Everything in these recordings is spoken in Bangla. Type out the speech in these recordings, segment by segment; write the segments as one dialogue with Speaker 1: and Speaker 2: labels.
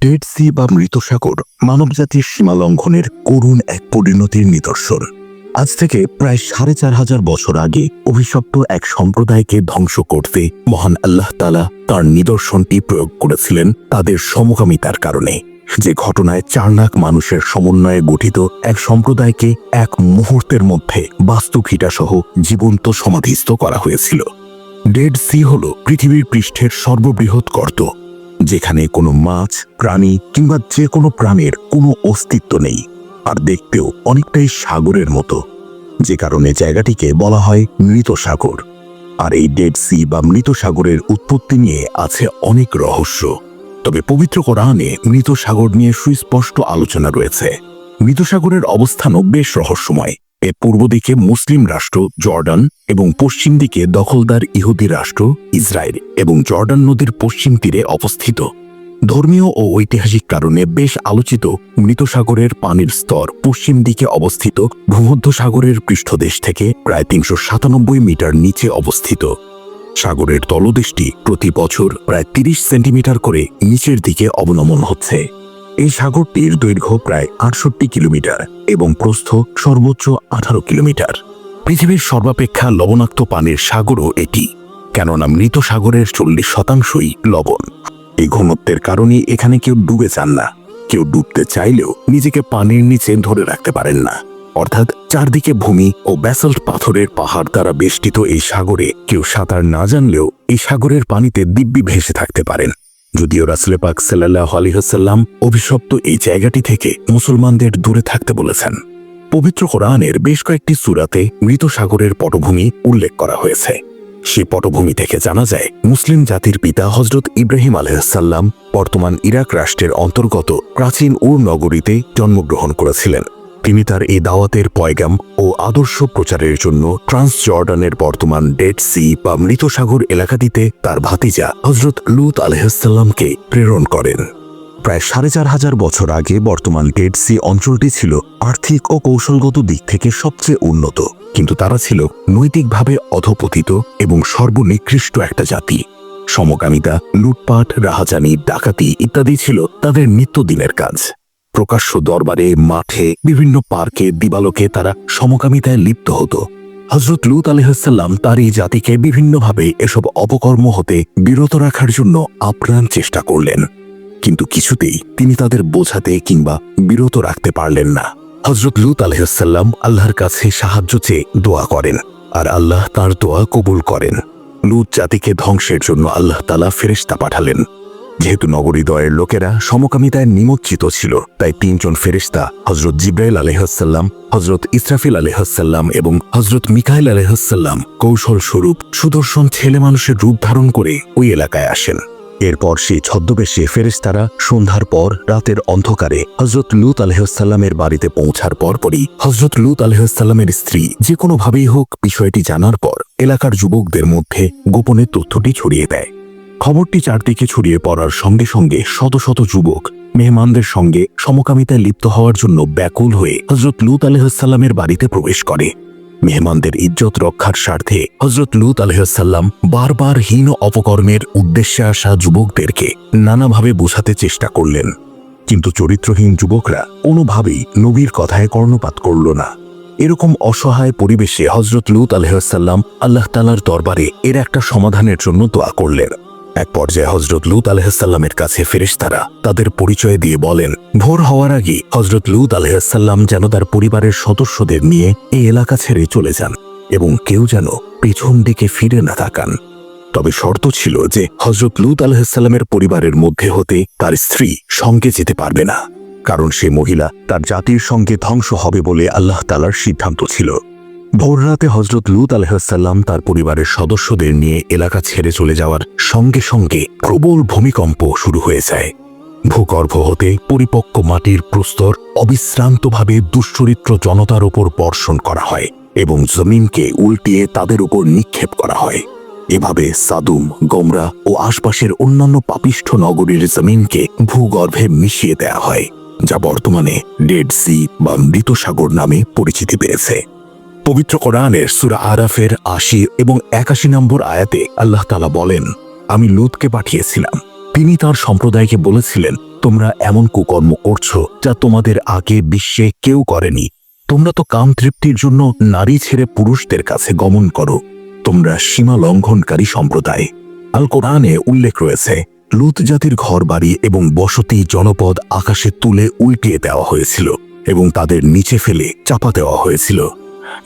Speaker 1: ডেড সি বা মৃত সাগর মানবজাতির সীমা লঙ্ঘনের করুণ এক পরিণতির নিদর্শন। আজ থেকে প্রায় সাড়ে চার হাজার বছর আগে অভিশপ্ত এক সম্প্রদায়কে ধ্বংস করতে মহান আল্লাহ তালা তার নিদর্শনটি প্রয়োগ করেছিলেন তাদের সমকামিতার কারণে। যে ঘটনায় চার লাখ মানুষের সমন্বয়ে গঠিত এক সম্প্রদায়কে এক মুহূর্তের মধ্যে বাস্তুভিটা সহ জীবন্ত সমাধিস্থ করা হয়েছিল। ডেড সি হল পৃথিবীর পৃষ্ঠের সর্ববৃহৎ গর্ত। যেখানে কোনো মাছ, প্রাণী কিংবা যে কোনো প্রাণীর কোনো অস্তিত্ব নেই, আর দেখতেও অনেকটাই সাগরের মতো, যে কারণে জায়গাটিকে বলা হয় মৃত সাগর। আর এই ডেড সি বা মৃত সাগরের উৎপত্তি নিয়ে আছে অনেক রহস্য। তবে পবিত্র কোরআনে মৃত সাগর নিয়ে সুস্পষ্ট আলোচনা রয়েছে। মৃত সাগরের অবস্থানও বেশ রহস্যময়। এর পূর্ব দিকে মুসলিম রাষ্ট্র জর্ডান এবং পশ্চিম দিকে দখলদার ইহুদি রাষ্ট্র ইসরায়েল এবং জর্ডান নদীর পশ্চিম তীরে অবস্থিত। ধর্মীয় ও ঐতিহাসিক কারণে বেশ আলোচিত মৃত সাগরের পানির স্তর পশ্চিম দিকে অবস্থিত ভূমধ্য সাগরের পৃষ্ঠদেশ থেকে প্রায় তিনশো সাতানব্বই মিটার নিচে অবস্থিত। সাগরের তলদেশটি প্রতি বছর প্রায় তিরিশ সেন্টিমিটার করে নিচের দিকে অবনমন হচ্ছে। এই সাগরটির দৈর্ঘ্য প্রায় আটষট্টি কিলোমিটার এবং প্রস্থ সর্বোচ্চ আঠারো কিলোমিটার। পৃথিবীর সর্বাপেক্ষা লবণাক্ত পানির সাগরও এটি, কেননা মৃত সাগরের চল্লিশ শতাংশই লবণ। এই ঘনত্বের কারণে এখানে কেউ ডুবে যান না। কেউ ডুবতে চাইলেও নিজেকে পানির নিচে ধরে রাখতে পারেন না। অর্থাৎ চারদিকে ভূমি ও ব্যাসল্ট পাথরের পাহাড় দ্বারা বেষ্টিত এই সাগরে কেউ সাঁতার না জানলেও এই সাগরের পানিতে দিব্যি ভেসে থাকতে পারেন। যদিও রাসলে পাক সাল্লাহ আলিহাসাল্লাম অভিশপ্ত এই জায়গাটি থেকে মুসলমানদের দূরে থাকতে বলেছেন। পবিত্র কোরআনের বেশ কয়েকটি সুরাতে মৃত সাগরের পটভূমি উল্লেখ করা হয়েছে। সে পটভূমি থেকে জানা যায়, মুসলিম জাতির পিতা হজরত ইব্রাহিম আলহাসাল্লাম বর্তমান ইরাক রাষ্ট্রের অন্তর্গত প্রাচীন উর নগরীতে জন্মগ্রহণ করেছিলেন। তিনি তার এই দাওয়াতের পয়গাম ও আদর্শ প্রচারের জন্য ট্রান্স জর্ডানের বর্তমান ডেড সি বা মৃত সাগর এলাকাটিতে তার ভাতিজা হজরত লুত আলহাসাল্লামকে প্রেরণ করেন। প্রায় সাড়ে চার হাজার বছর আগে বর্তমান ডেড সি অঞ্চলটি ছিল আর্থিক ও কৌশলগত দিক থেকে সবচেয়ে উন্নত, কিন্তু তারা ছিল নৈতিকভাবে অধপতিত এবং সর্বনিকৃষ্ট একটা জাতি। সমকামিতা, লুটপাট, রাহাজানি, ডাকাতি ইত্যাদি ছিল তাদের নিত্যদিনের কাজ। প্রকাশ্য দরবারে, মাঠে, বিভিন্ন পার্কে দিবালোকে তারা সমকামিতায় লিপ্ত হতো। হজরত লুত আলহাম তার এই জাতিকে বিভিন্নভাবে এসব অপকর্ম হতে বিরত রাখার জন্য আপ্রাণ চেষ্টা করলেন। কিন্তু কিছুতেই তিনি তাদের বোঝাতে কিংবা বিরত রাখতে পারলেন না। হজরত লুত আলহাম আল্লাহর কাছে সাহায্য চেয়ে দোয়া করেন আর আল্লাহ তার দোয়া কবুল করেন। লুত জাতিকে ধ্বংসের জন্য আল্লাহ তালা ফেরেস্তা পাঠালেন। যেহেতু নগরীদয়ের লোকেরা সমকামিতায় নিমজ্জিত ছিল, তাই তিনজন ফেরিস্তা হজরত জিব্রাইল আলহাসাল্লাম হজরত ইসরাফিল আলহাসাল্লাম এবং হজরত মিকাইল আলহাসাল্লাম কৌশল স্বরূপ সুদর্শন ছেলে মানুষের রূপ ধারণ করে ওই এলাকায় আসেন। এরপর সেই ছদ্মবেশে ফেরেস্তারা সন্ধ্যার পর রাতের অন্ধকারে হজরত লুত আলহাসাল্লামের বাড়িতে পৌঁছার পরপরই হজরত লুত আলহাসাল্লামের স্ত্রী যে কোনোভাবেই হোক বিষয়টি জানার পর এলাকার যুবকদের মধ্যে গোপনে তথ্যটি ছড়িয়ে দেয়। খবরটি চারদিকে ছড়িয়ে পড়ার সঙ্গে সঙ্গে শত শত যুবক, মেহমানদের সঙ্গে সমকামিতায় লিপ্ত হওয়ার জন্য ব্যাকুল হয়ে হজরত লুত আলহাসাল্লামের বাড়িতে প্রবেশ করে। মেহমানদের ইজ্জত রক্ষার স্বার্থে হজরত লুত আলহাসাল্লাম বারবার হীন অপকর্মের উদ্দেশ্যে আসা যুবকদেরকে নানাভাবে বোঝাতে চেষ্টা করলেন। কিন্তু চরিত্রহীন যুবকরা কোনোভাবেই নবীর কথায় কর্ণপাত করল না। এরকম অসহায় পরিবেশে হজরত লুত আলহাসাল্লাম আল্লাহ তালার দরবারে এর একটা সমাধানের জন্য দোয়া করলেন। এক পর্যায়ে হজরত লুত আলহাসাল্লামের কাছে ফেরেশতারা তাদের পরিচয় দিয়ে বলেন, ভোর হওয়ার আগে হজরত লুত আলহাসাল্লাম যেন তার পরিবারের সদস্যদের নিয়ে এই এলাকা ছেড়ে চলে যান এবং কেউ যেন পেছন দিকে ফিরে না তাকান। তবে শর্ত ছিল যে হজরত লুত আলহাসাল্লামের পরিবারের মধ্যে হতে তার স্ত্রী সঙ্গে যেতে পারবে না, কারণ সে মহিলা তার জাতির সঙ্গে ধ্বংস হবে বলে আল্লাহ তালার সিদ্ধান্ত ছিল। ভোররাতে হজরত লুত আলহাসাল্লাম তার পরিবারের সদস্যদের নিয়ে এলাকা ছেড়ে চলে যাওয়ার সঙ্গে সঙ্গে প্রবল ভূমিকম্প শুরু হয়ে যায়। ভূগর্ভ হতে পরিপক্ক মাটির প্রস্তর অবিশ্রান্তভাবে দুশ্চরিত্র জনতার ওপর বর্ষণ করা হয় এবং জমিনকে উল্টিয়ে তাদের উপর নিক্ষেপ করা হয়। এভাবে সাদুম, গোমরা ও আশপাশের অন্যান্য পাপিষ্ঠ নগরীর জমিনকে ভূগর্ভে মিশিয়ে দেয়া হয়, যা বর্তমানে ডেড সি বা মৃত সাগর নামে পরিচিতি পেয়েছে। পবিত্র কোরআনের সুরা আরাফের আশি এবং একাশি নম্বর আয়াতে আল্লাহ তালা বলেন, আমি লুতকে পাঠিয়েছিলাম। তিনি তার সম্প্রদায়কে বলেছিলেন, তোমরা এমন কুকর্ম করছ যা তোমাদের আগে বিশ্বে কেউ করেনি। তোমরা তো কাম তৃপ্তির জন্য নারী ছেড়ে পুরুষদের কাছে গমন করো। তোমরা সীমা লঙ্ঘনকারী সম্প্রদায়। আল কোরআনে উল্লেখ রয়েছে, লুত জাতির ঘর বাড়ি এবং বসতি জনপদ আকাশে তুলে উল্টিয়ে দেওয়া হয়েছিল এবং তাদের নিচে ফেলে চাপা দেওয়া হয়েছিল।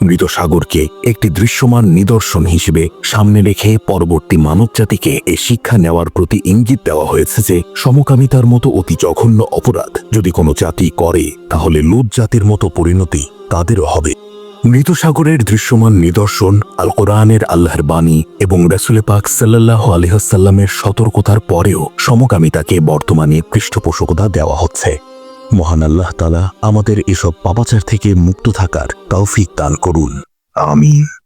Speaker 1: মৃত সাগরকে একটি দৃশ্যমান নিদর্শন হিসেবে সামনে রেখে পরবর্তী মানবজাতিকে এ শিক্ষা নেওয়ার প্রতি ইঙ্গিত দেওয়া হয়েছে যে, সমকামিতার মতো অতি জঘন্য অপরাধ যদি কোনো জাতি করে, তাহলে লুত জাতির মতো পরিণতি তাদেরও হবে। মৃত সাগরের দৃশ্যমান নিদর্শন আল কোরআনের আল্লাহর বাণী এবং রাসুলে পাক সাল্লাহ আলহাসাল্লামের সতর্কতার পরেও সমকামিতাকে বর্তমানে পৃষ্ঠপোষকতা দেওয়া হচ্ছে। মহান আল্লাহ তালা আমাদের এসব পাপাচার থেকে মুক্ত থাকার তৌফিক দান করুন। আমিন।